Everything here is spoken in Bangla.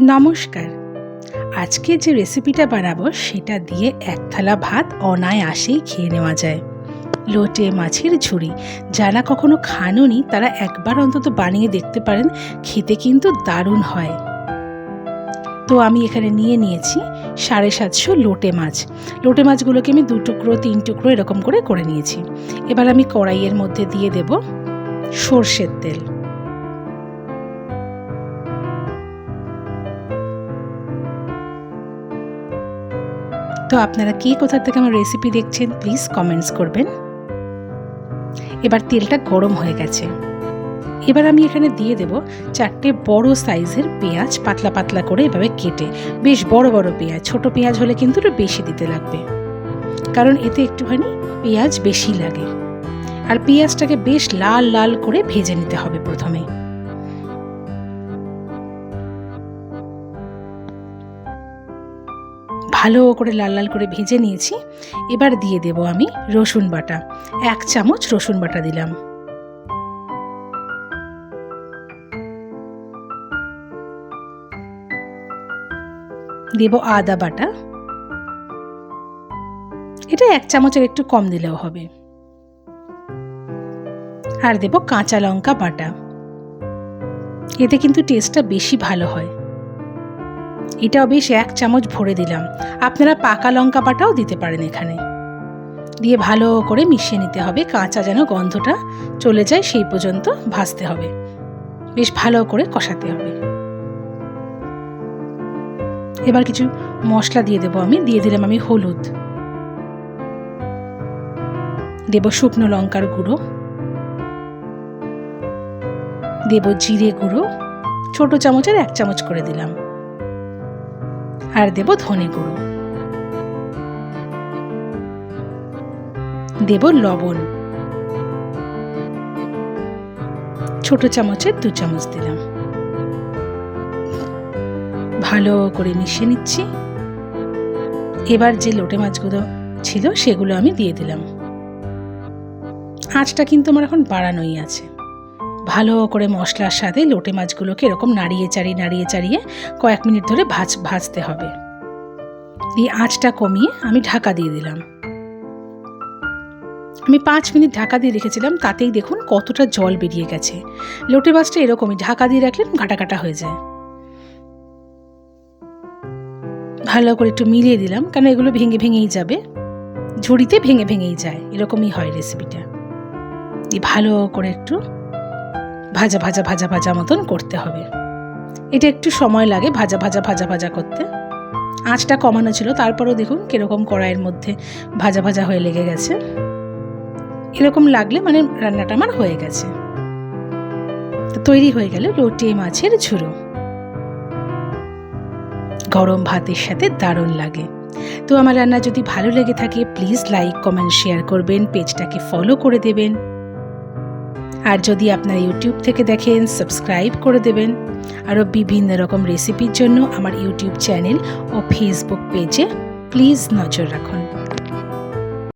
নমস্কার। আজকে যে রেসিপিটা বানাবো, সেটা দিয়ে এক থালা ভাত অনায়াসেই খেয়ে নেওয়া যায়। লোটে মাছের ঝুড়ি, যারা কখনো খাননি, তারা একবার অন্তত বানিয়ে দেখতে পারেন, খেতে কিন্তু দারুণ হয়। তো আমি এখানে নিয়ে নিয়েছি সাড়ে সাতশো লোটে মাছ। লোটে মাছগুলোকে আমি দু টুকরো, তিন টুকরো এরকম করে করে নিয়েছি। এবার আমি কড়াইয়ের মধ্যে দিয়ে দেব সর্ষের তেল। তো আপনারা কে কোথা থেকে আমার রেসিপি দেখছেন প্লিজ কমেন্টস করবেন। এবার তেলটা গরম হয়ে গেছে। এবার আমি এখানে দিয়ে দেব চারটে বড় সাইজের পেঁয়াজ পাতলা পাতলা করে এভাবে কেটে। বেশ বড় বড় পেঁয়াজ, ছোট পেঁয়াজ হলে কিন্তু একটু বেশি দিতে লাগবে। কারণ এতে একটুখানি পেঁয়াজ বেশি লাগে। আর পেঁয়াজটাকে বেশ লাল লাল করে ভেজে নিতে হবে প্রথমে। ভালো করে লাল লাল করে ভেজে নিয়েছি। এবার দিয়ে দেব আমি রসুন বাটা। এক চামচ রসুন বাটা দিলাম। দেব আদা বাটা। এটা এক চামচের একটু কম দিলেও হবে। আর দেব কাঁচা লঙ্কা বাটা। এতে কিন্তু টেস্টটা বেশি ভালো হয়। এটাও বেশ এক চামচ ভরে দিলাম। আপনারা পাকা লঙ্কা বাটাও দিতে পারেন এখানে। দিয়ে ভালো করে মিশিয়ে নিতে হবে, কাঁচা যেন গন্ধটা চলে যায় সেই পর্যন্ত ভাজতে হবে। বেশ ভালো করে কষাতে হবে। এবার কিছু মশলা দিয়ে দেবো আমি, দিয়ে দিলাম আমি হলুদ। দেব শুকনো লঙ্কার গুঁড়ো। দেব জিরে গুঁড়ো। ছোট চামচের এক চামচ করে দিলাম। আর দেব ধনে গুঁড়ো। দেব লবণ। ছোট চামচের দু চামচ দিলাম। ভালো করে মিশিয়ে নিচ্ছি। এবার যে লোটে মাছগুলো ছিল সেগুলো আমি দিয়ে দিলাম। আঁচটা কিন্তু আমার এখন বাড়ানোই আছে। ভালো করে মশলার সাথে লোটে মাছগুলোকে এরকম নাড়িয়ে চাড়িয়ে নাড়িয়ে চাড়িয়ে কয়েক মিনিট ধরে ভাজ, ভাজতে হবে। দিয়ে আঁচটা কমিয়ে আমি ঢাকা দিয়ে দিলাম। আমি পাঁচ মিনিট ঢাকা দিয়ে রেখেছিলাম, তাতেই দেখুন কতটা জল বেরিয়ে গেছে। লোটে মাছটা এরকমই, ঢাকা দিয়ে রাখলেন কাটা কাটা হয়ে যায়। ভালো করে একটু মিলিয়ে দিলাম কারণ এগুলো ভেঙে ভেঙেই যাবে। ঝুড়িতে ভেঙে ভেঙেই যায়, এরকমই হয় রেসিপিটা ভালো করে একটু ভাজা ভাজা ভাজা ভাজা মতন করতে হবে। এটা একটু সময় লাগে ভাজা ভাজা ভাজা ভাজা করতে। আঁচটা কমানো ছিল, তারপরেও দেখুন কীরকম কড়াইয়ের মধ্যে ভাজা ভাজা হয়ে লেগে গেছে। এরকম লাগলে মানে রান্নাটা আমার হয়ে গেছে। তৈরি হয়ে গেল লোটে মাছের ঝুড়ো। গরম ভাতের সাথে দারুণ লাগে। তো আমার রান্না যদি ভালো লেগে থাকে প্লিজ লাইক কমেন্ট শেয়ার করবেন, পেজটাকে ফলো করে দেবেন। আর যদি আপনারা ইউটিউব থেকে দেখেন, সাবস্ক্রাইব করে দেবেন। আরও বিভিন্ন রকম রেসিপির জন্য আমার ইউটিউব চ্যানেল ও ফেসবুক পেজে প্লিজ নজর রাখুন।